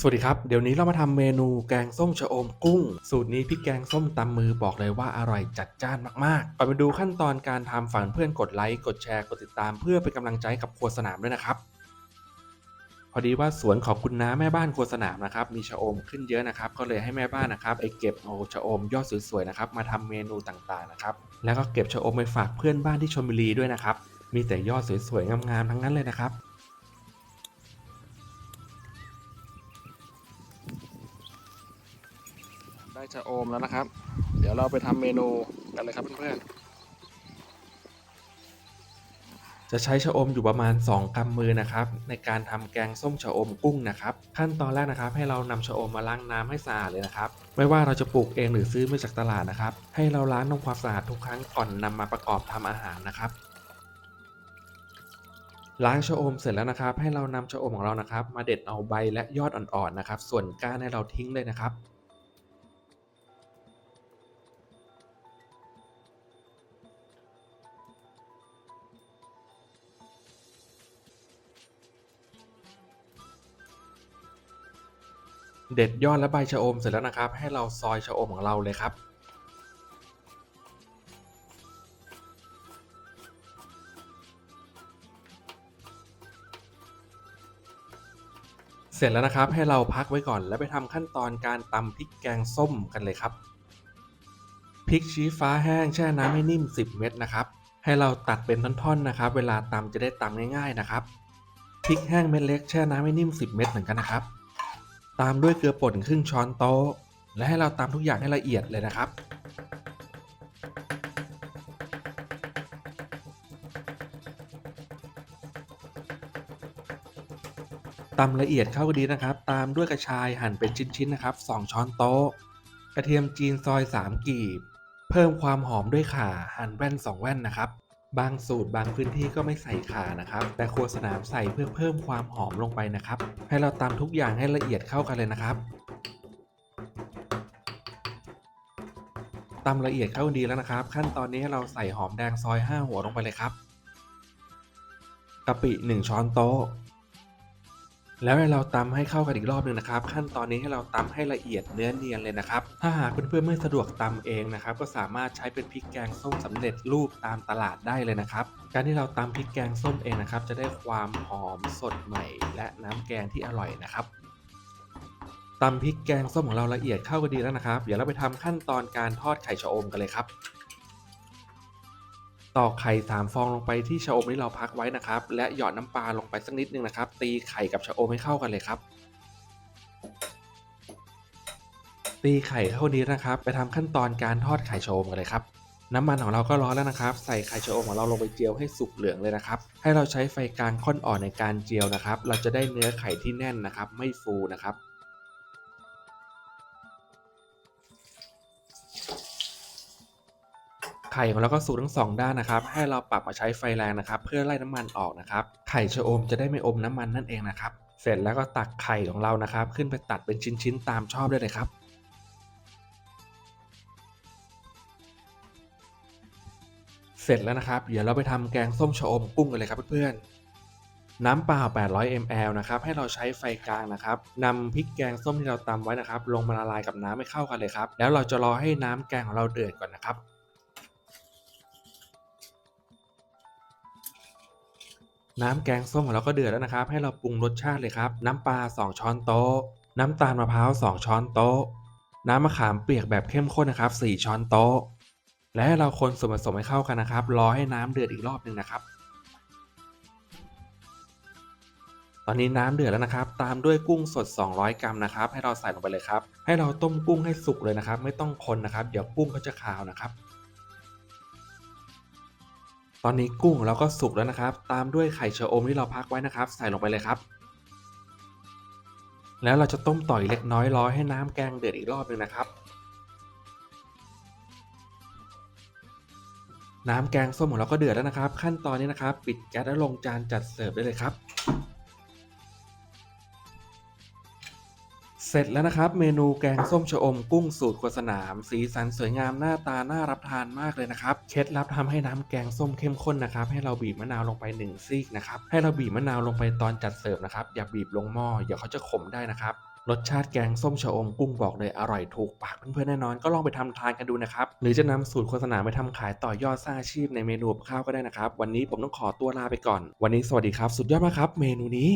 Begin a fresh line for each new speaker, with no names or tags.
สวัสดีครับ เดี๋ยวนี้เรามาทำเมนูแกงส้มชะอมกุ้ง สูตรนี้พี่แกงส้มตำมือบอกเลยว่าอร่อยจัดจ้านมากๆ ไปดูขั้นตอนการทำฝากเพื่อนกดไลค์ กดแชร์ กดติดตามเพื่อเป็นกำลังใจกับครัวสนามด้วยนะครับ พอดีว่าสวนของคุณน้าแม่บ้านครัวสนามนะครับ มีชะอมขึ้นเยอะนะครับ ก็เลยให้แม่บ้านนะครับไปเก็บเอาชะอมยอดสวยๆนะครับมาทำเมนูต่างๆนะครับ แล้วก็เก็บชะอมไปฝากเพื่อนบ้านที่ชลบุรีด้วยนะครับ มีแต่ยอดสวยๆงามๆทั้งนั้นเลยนะครับ ได้ชะอมแล้วนะครับ เดี๋ยวเราไปทำเมนูกันเลยครับเพื่อนๆ จะใช้ชะอมอยู่ประมาณ 2กำมือนะครับ ในการทำแกงส้มชะอมกุ้งนะครับ ขั้นตอนแรกนะครับ ให้เรานำชะอมมาล้างน้ำให้สะอาดเลยนะครับ ไม่ว่าเราจะปลูกเองหรือซื้อมาจากตลาดนะครับ ให้เราล้างทำความสะอาดทุกครั้งก่อนนำมาประกอบทำอาหารนะครับล้างชะอมเสร็จแล้วนะครับ ให้เรานำชะอมของเรานะครับ มาเด็ดเอาใบและยอดอ่อนๆนะครับ ส่วนก้านให้เราทิ้งเลยนะครับ เด็ดยอดและใบชะอมเสร็จแล้วนะครับ ให้เราซอยชะอมของเราเลยครับ เสร็จแล้วนะครับให้เราพักไว้ก่อนแล้วไปทำขั้นตอนการตำพริกแกงส้มกันเลยครับพริกชี้ฟ้าแห้งแช่น้ำให้นิ่ม 10 เม็ดนะครับ ให้เราตัดเป็นท่อนๆนะครับ เวลาตำจะได้ตำง่ายๆนะครับพริกแห้งเม็ดเล็กแช่น้ำให้นิ่ม 10 เม็ดเหมือนกันนะครับ ตามด้วยเกลือป่นครึ่งช้อนโต๊ะ และให้เราตำทุกอย่างให้ละเอียดเลยนะครับ ตำละเอียดเข้ากันดีนะครับ ตามด้วยกระชายหั่นเป็นชิ้นๆนะครับ 2 ช้อนโต๊ะ กระเทียมจีนซอย 3 กีบ เพิ่มความหอมด้วยข่าหั่นแว่น 2 แว่นนะครับ บางสูตรบางพื้นที่ก็ไม่ใส่ข่านะครับ แต่ครัวสนามใส่เพื่อเพิ่มความหอมลงไปนะครับ ให้เราตำทุกอย่างให้ละเอียดเข้ากันเลยนะครับตำละเอียดเข้าดีแล้วนะครับ ขั้นตอนนี้เราใส่หอมแดงซอย 5 หัวลงไปเลยครับกะปิ 1 ช้อนโต๊ะ แล้วให้เราตำให้เข้ากันอีกรอบหนึ่งนะครับ ขั้นตอนนี้ให้เราตำให้ละเอียดเนื้อเนียนเลยนะครับ ถ้าหากเพื่อนๆไม่สะดวกตำเองนะครับ ก็สามารถใช้เป็นพริกแกงส้มสำเร็จรูปตามตลาดได้เลยนะครับ การที่เราตำพริกแกงส้มเองนะครับ จะได้ความหอมสดใหม่ และน้ำแกงที่อร่อยนะครับตำพริกแกงส้มของเราละเอียดเข้ากันดีแล้วนะครับ เดี๋ยวเราไปทำขั้นตอนการทอดไข่ชะอมกันเลยครับ ตอกไข่สามฟองลงไปที่ชะอมที่เราพักไว้นะครับ และหยอดน้ำปลาลงไปสักนิดนึงนะครับ ตีไข่กับชะอมให้เข้ากันเลยครับ ตีไข่เข้าดีนะครับ ไปทำขั้นตอนการทอดไข่ชะอมกันเลยครับน้ำมันของเราก็ร้อนแล้วนะครับ ใส่ไข่ชะอมของเราลงไปเจียวให้สุกเหลืองเลยนะครับ ให้เราใช้ไฟกลางค่อนอ่อนในการเจียวนะครับ เราจะได้เนื้อไข่ที่แน่นนะครับ ไม่ฟูนะครับ ข่ของเราก็สุกทั้งสองด้านนะครับ ให้เราปรับมาใช้ไฟแรงนะครับ เพื่อไล่น้ำมันออกนะครับ ไข่ชะอมจะได้ไม่อมน้ำมันนั่นเองนะครับ เสร็จแล้วก็ตักไข่ของเรานะครับ ขึ้นไปตัดเป็นชิ้นๆตามชอบได้เลยครับเสร็จแล้วนะครับ เดี๋ยวเราไปทำแกงส้มชะอมกุ้งกันเลยครับเพื่อนๆ น้ำเปล่า 800 ml นะครับ ให้เราใช้ไฟกลางนะครับนำพริกแกงส้มที่เราตำไว้นะครับ ลงมาละลายกับน้ำให้เข้ากันเลยครับ แล้วเราจะรอให้น้ำแกงของเราเดือดก่อนนะครับ น้ำแกงส้มของเราก็เดือดแล้วนะครับ ให้เราปรุงรสชาติเลยครับ น้ำปลา 2 ช้อนโต๊ะ น้ำตาลมะพร้าว 2 ช้อนโต๊ะ น้ำมะขามเปียกแบบเข้มข้นนะครับ 4 ช้อนโต๊ะ และให้เราคนส่วนผสมให้เข้ากันนะครับ รอให้น้ำเดือดอีกรอบหนึ่งนะครับ ตอนนี้น้ำเดือดแล้วนะครับ ตามด้วยกุ้งสด 200 กรัมนะครับ ให้เราใส่ลงไปเลยครับ ให้เราต้มกุ้งให้สุกเลยนะครับ ไม่ต้องคนนะครับ เดี๋ยวกุ้งเขาจะคาวนะครับ ตอนนี้กุ้งเราก็สุกแล้วนะครับ ตามด้วยไข่เชะอมที่เราพักไว้นะครับ ใส่ลงไปเลยครับ แล้วเราจะต้มต่อยเล็กน้อยรอให้น้ำแกงเดือดอีกรอบหนึ่งนะครับ น้ำแกงส้มของเราก็เดือดแล้วนะครับ ขั้นตอนนี้นะครับ ปิดแก๊สแล้วลงจานจัดเสิร์ฟได้เลยครับ เสร็จแล้วนะครับ เมนูแกงส้มชะอมกุ้งสูตรครัวสนาม สีสันสวยงามหน้าตาน่ารับทานมากเลยนะครับเคล็ดลับทำให้น้ำแกงส้มเข้มข้นนะครับ ให้เราบีบมะนาวลงไป1ซีกนะครับให้เราบีบมะนาวลงไปตอนจัดเสิร์ฟนะครับอย่าบีบลงหม้อเดี๋ยวเขาจะขมได้นะครับรสชาติแกงส้มชะอมกุ้งบอกเลยอร่อยถูกปากเพื่อนๆแน่นอนก็ลองไปทำทานกันดูนะครับ หรือจะนำสูตรโฆษณาไปทำขายต่อยอดสร้างอาชีพในเมนูข้าวก็ได้นะครับ วันนี้ผมต้องขอตัวลาไปก่อน วันนี้สวัสดีครับ สุดยอดมากครับ เมนูนี้